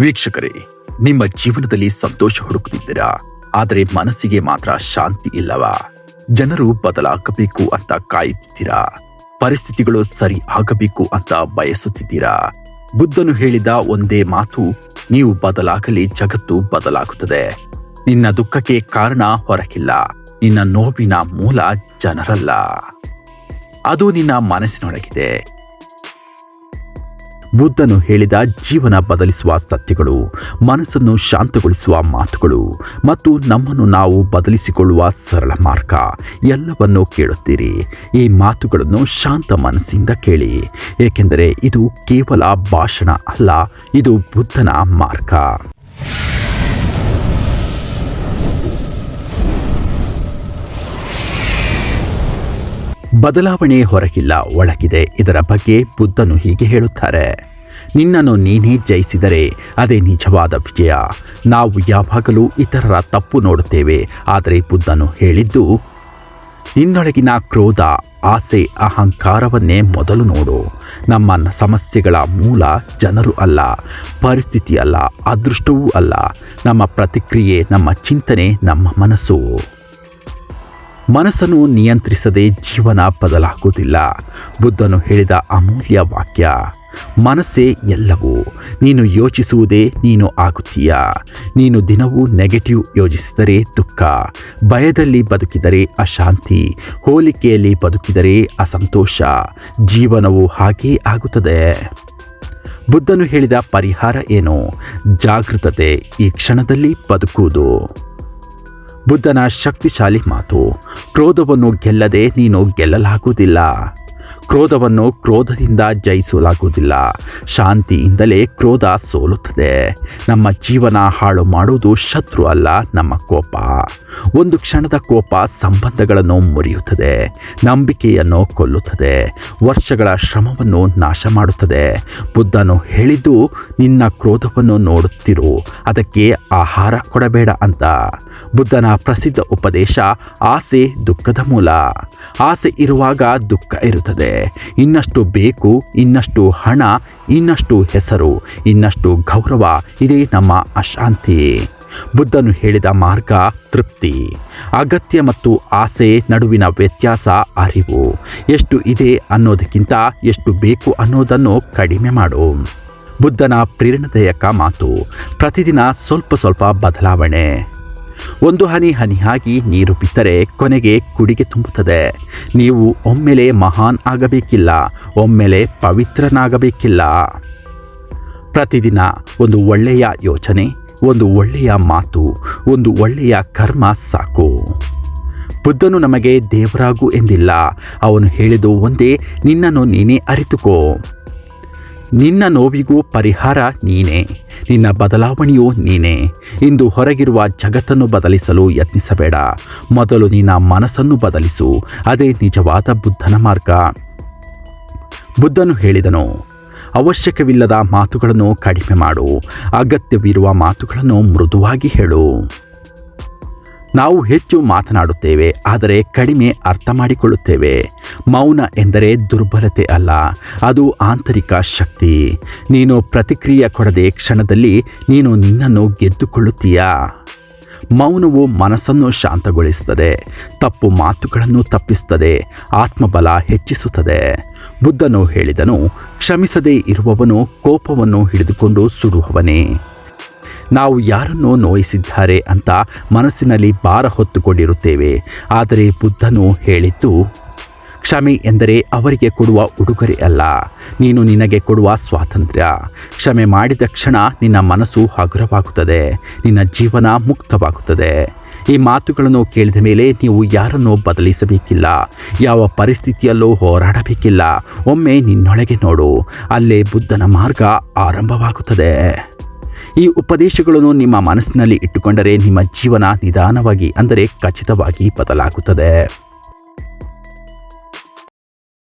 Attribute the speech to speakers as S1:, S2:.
S1: ವೀಕ್ಷಕರೇ, ನಿಮ್ಮ ಜೀವನದಲ್ಲಿ ಸಂತೋಷ ಹುಡುಕುತ್ತಿದ್ದೀರಾ? ಆದರೆ ಮನಸ್ಸಿಗೆ ಮಾತ್ರ ಶಾಂತಿ ಇಲ್ಲವಾ? ಜನರು ಬದಲಾಗಬೇಕು ಅಂತ ಕಾಯುತ್ತಿದ್ದೀರಾ? ಪರಿಸ್ಥಿತಿಗಳು ಸರಿ ಆಗಬೇಕು ಅಂತ ಬಯಸುತ್ತಿದ್ದೀರಾ? ಬುದ್ಧನು ಹೇಳಿದ ಒಂದೇ ಮಾತು, ನೀವು ಬದಲಾಗಲಿ, ಜಗತ್ತು ಬದಲಾಗುತ್ತದೆ. ನಿನ್ನ ದುಃಖಕ್ಕೆ ಕಾರಣ ಹೊರಗಿಲ್ಲ. ನಿನ್ನ ನೋವಿನ ಮೂಲ ಜನರಲ್ಲ. ಅದು ನಿನ್ನ ಮನಸ್ಸಿನೊಳಗಿದೆ. ಬುದ್ಧನು ಹೇಳಿದ ಜೀವನ ಬದಲಿಸುವ ಸತ್ಯಗಳು, ಮನಸ್ಸನ್ನು ಶಾಂತಗೊಳಿಸುವ ಮಾತುಗಳು ಮತ್ತು ನಮ್ಮನ್ನು ನಾವು ಬದಲಿಸಿಕೊಳ್ಳುವ ಸರಳ ಮಾರ್ಗ, ಎಲ್ಲವನ್ನೂ ಕೇಳುತ್ತೀರಿ. ಈ ಮಾತುಗಳನ್ನು ಶಾಂತ ಮನಸ್ಸಿಂದ ಕೇಳಿ, ಏಕೆಂದರೆ ಇದು ಕೇವಲ ಭಾಷಣ ಅಲ್ಲ, ಇದು ಬುದ್ಧನ ಮಾರ್ಗ. ಬದಲಾವಣೆ ಹೊರಗಿಲ್ಲ, ಒಳಗಿದೆ. ಇದರ ಬಗ್ಗೆ ಬುದ್ಧನು ಹೀಗೆ ಹೇಳುತ್ತಾರೆ. ನಿನ್ನನ್ನು ನೀನೇ ಜಯಿಸಿದರೆ ಅದೇ ನಿಜವಾದ ವಿಜಯ. ನಾವು ಯಾವಾಗಲೂ ಇತರರ ತಪ್ಪು ನೋಡುತ್ತೇವೆ, ಆದರೆ ಬುದ್ಧನು ಹೇಳಿದ್ದು, ನಿನ್ನೊಳಗಿನ ಕ್ರೋಧ, ಆಸೆ, ಅಹಂಕಾರವನ್ನೇ ಮೊದಲು ನೋಡು. ನಮ್ಮ ಸಮಸ್ಯೆಗಳ ಮೂಲ ಜನರು ಅಲ್ಲ, ಪರಿಸ್ಥಿತಿ ಅಲ್ಲ, ಅದೃಷ್ಟವೂ ಅಲ್ಲ. ನಮ್ಮ ಪ್ರತಿಕ್ರಿಯೆ, ನಮ್ಮ ಚಿಂತನೆ, ನಮ್ಮ ಮನಸ್ಸು. ಮನಸ್ಸನ್ನು ನಿಯಂತ್ರಿಸದೆ ಜೀವನ ಬದಲಾಗುವುದಿಲ್ಲ. ಬುದ್ಧನು ಹೇಳಿದ ಅಮೂಲ್ಯ ವಾಕ್ಯ ಮನಸ್ಸೇ ಎಲ್ಲವೂ. ನೀನು ಯೋಚಿಸುವುದೇ ನೀನು ಆಗುತ್ತೀಯ. ನೀನು ದಿನವೂ ನೆಗೆಟಿವ್ ಯೋಚಿಸಿದರೆ ದುಃಖ. ಭಯದಲ್ಲಿ ಬದುಕಿದರೆ ಅಶಾಂತಿ. ಹೋಲಿಕೆಯಲ್ಲಿ ಬದುಕಿದರೆ ಅಸಂತೋಷ. ಜೀವನವು ಹಾಗೇ ಆಗುತ್ತದೆ. ಬುದ್ಧನು ಹೇಳಿದ ಪರಿಹಾರ ಏನು? ಜಾಗೃತತೆ ಈ ಕ್ಷಣದಲ್ಲಿ ಬದುಕುವುದು. ಬುದ್ಧನ ಶಕ್ತಿಶಾಲಿ ಮಾತು, ಕ್ರೋಧವನ್ನು ಗೆಲ್ಲದೆ ನೀನು ಗೆಲ್ಲಲಾಗುವುದಿಲ್ಲ. ಕ್ರೋಧವನ್ನು ಕ್ರೋಧದಿಂದ ಜಯಿಸಲಾಗುವುದಿಲ್ಲ. ಶಾಂತಿಯಿಂದಲೇ ಕ್ರೋಧ ಸೋಲುತ್ತದೆ. ನಮ್ಮ ಜೀವನ ಹಾಳು ಮಾಡುವುದು ಶತ್ರು ಅಲ್ಲ, ನಮ್ಮ ಕೋಪ. ಒಂದು ಕ್ಷಣದ ಕೋಪ ಸಂಬಂಧಗಳನ್ನು ಮುರಿಯುತ್ತದೆ, ನಂಬಿಕೆಯನ್ನು ಕೊಲ್ಲುತ್ತದೆ, ವರ್ಷಗಳ ಶ್ರಮವನ್ನು ನಾಶ ಮಾಡುತ್ತದೆ. ಬುದ್ಧನು ಹೇಳಿದ್ದು, ನಿನ್ನ ಕ್ರೋಧವನ್ನು ನೋಡುತ್ತಿರು, ಅದಕ್ಕೆ ಆಹಾರ ಕೊಡಬೇಡ ಅಂತ. ಬುದ್ಧನ ಪ್ರಸಿದ್ಧ ಉಪದೇಶ, ಆಸೆ ದುಃಖದ ಮೂಲ. ಆಸೆ ಇರುವಾಗ ದುಃಖ ಇರುತ್ತದೆ. ಇನ್ನಷ್ಟು ಬೇಕು, ಇನ್ನಷ್ಟು ಹಣ, ಇನ್ನಷ್ಟು ಹೆಸರು, ಇನ್ನಷ್ಟು ಗೌರವ, ಇದೇ ನಮ್ಮ ಅಶಾಂತಿ. ಬುದ್ಧನು ಹೇಳಿದ ಮಾರ್ಗ ತೃಪ್ತಿ. ಅಗತ್ಯ ಮತ್ತು ಆಸೆ ನಡುವಿನ ವ್ಯತ್ಯಾಸ ಅರಿವು. ಎಷ್ಟು ಇದೆ ಅನ್ನೋದಕ್ಕಿಂತ ಎಷ್ಟು ಬೇಕು ಅನ್ನೋದನ್ನು ಕಡಿಮೆ ಮಾಡು. ಬುದ್ಧನ ಪ್ರೇರಣಾದಾಯಕ ಮಾತು. ಪ್ರತಿದಿನ ಸ್ವಲ್ಪ ಸ್ವಲ್ಪ ಬದಲಾವಣೆ. ಒಂದು ಹನಿ ಹನಿಯಾಗಿ ನೀರು ಬಿತ್ತರೆ ಕೊನೆಗೆ ಕುಡಿಗೆ ತುಂಬುತ್ತದೆ. ನೀವು ಒಮ್ಮೆಲೆ ಮಹಾನ್ ಆಗಬೇಕಿಲ್ಲ, ಒಮ್ಮೆಲೆ ಪವಿತ್ರನಾಗಬೇಕಿಲ್ಲ. ಪ್ರತಿದಿನ ಒಂದು ಒಳ್ಳೆಯ ಯೋಚನೆ, ಒಂದು ಒಳ್ಳೆಯ ಮಾತು, ಒಂದು ಒಳ್ಳೆಯ ಕರ್ಮ ಸಾಕು. ಬುದ್ಧನು ನಮಗೆ ದೇವರಾಗು ಎಂದಿಲ್ಲ, ಅವನು ಹೇಳಿದು ಒಂದೇ, ನಿನ್ನನ್ನು ನೀನೇ ಅರಿತುಕೋ. ನಿನ್ನ ನೋವಿಗೂ ಪರಿಹಾರ ನೀನೇ. ನಿನ್ನ ಬದಲಾವಣೆಯು ನೀನೇ? ಇಂದು ಹೊರಗಿರುವ ಜಗತ್ತನ್ನು ಬದಲಿಸಲು ಯತ್ನಿಸಬೇಡ. ಮೊದಲು ನಿನ್ನ ಮನಸ್ಸನ್ನು ಬದಲಿಸು. ಅದೇ ನಿಜವಾದ ಬುದ್ಧನ ಮಾರ್ಗ. ಬುದ್ಧನು ಹೇಳಿದನು, ಅವಶ್ಯಕವಿಲ್ಲದ ಮಾತುಗಳನ್ನು ಕಡಿಮೆ ಮಾಡು. ಅಗತ್ಯವಿರುವ ಮಾತುಗಳನ್ನು ಮೃದುವಾಗಿ ಹೇಳು. ನಾವು ಹೆಚ್ಚು ಮಾತನಾಡುತ್ತೇವೆ, ಆದರೆ ಕಡಿಮೆ ಅರ್ಥ ಮಾಡಿಕೊಳ್ಳುತ್ತೇವೆ ಮೌನ ಎಂದರೆ ದುರ್ಬಲತೆ ಅಲ್ಲ, ಅದು ಆಂತರಿಕ ಶಕ್ತಿ. ನೀನು ಪ್ರತಿಕ್ರಿಯೆ ಕೊಡದೆ ಕ್ಷಣದಲ್ಲಿ ನೀನು ನಿನ್ನನ್ನು ಗೆದ್ದುಕೊಳ್ಳುತ್ತೀಯಾ? ಮೌನವು ಮನಸ್ಸನ್ನು ಶಾಂತಗೊಳಿಸುತ್ತದೆ, ತಪ್ಪು ಮಾತುಗಳನ್ನು ತಪ್ಪಿಸುತ್ತದೆ, ಆತ್ಮಬಲ ಹೆಚ್ಚಿಸುತ್ತದೆ. ಬುದ್ಧನು ಹೇಳಿದನು, ಕ್ಷಮಿಸದೇ ಇರುವವನು ಕೋಪವನ್ನು ಹಿಡಿದುಕೊಂಡು ಸುಡುವವನೇ. ನಾವು ಯಾರನ್ನು ನೋಯಿಸಿದ್ದಾರೆ ಅಂತ ಮನಸ್ಸಿನಲ್ಲಿ ಭಾರ ಹೊತ್ತುಕೊಂಡಿರುತ್ತೇವೆ, ಆದರೆ ಬುದ್ಧನು ಹೇಳಿದ್ದು ಕ್ಷಮೆ ಎಂದರೆ ಅವರಿಗೆ ಕೊಡುವ ಉಡುಗೊರೆ ಅಲ್ಲ. ನೀನು ನಿನಗೆ ಕೊಡುವ ಸ್ವಾತಂತ್ರ್ಯ. ಕ್ಷಮೆ ಮಾಡಿದ ಕ್ಷಣ ನಿನ್ನ ಮನಸ್ಸು ಹಗುರವಾಗುತ್ತದೆ. ನಿನ್ನ ಜೀವನ ಮುಕ್ತವಾಗುತ್ತದೆ. ಈ ಮಾತುಗಳನ್ನು ಕೇಳಿದ ಮೇಲೆ ನೀವು ಯಾರನ್ನು ಬದಲಿಸಬೇಕಿಲ್ಲ. ಯಾವ ಪರಿಸ್ಥಿತಿಯಲ್ಲೂ ಹೋರಾಡಬೇಕಿಲ್ಲ. ಒಮ್ಮೆ ನಿನ್ನೊಳಗೆ ನೋಡು. ಅಲ್ಲೇ ಬುದ್ಧನ ಮಾರ್ಗ ಆರಂಭವಾಗುತ್ತದೆ. ಈ ಉಪದೇಶಗಳನ್ನು ನಿಮ್ಮ ಮನಸ್ಸಿನಲ್ಲಿ ಇಟ್ಟುಕೊಂಡರೆ ನಿಮ್ಮ ಜೀವನ ನಿಧಾನವಾಗಿ ಅಂದರೆ ಖಚಿತವಾಗಿ ಬದಲಾಗುತ್ತದೆ.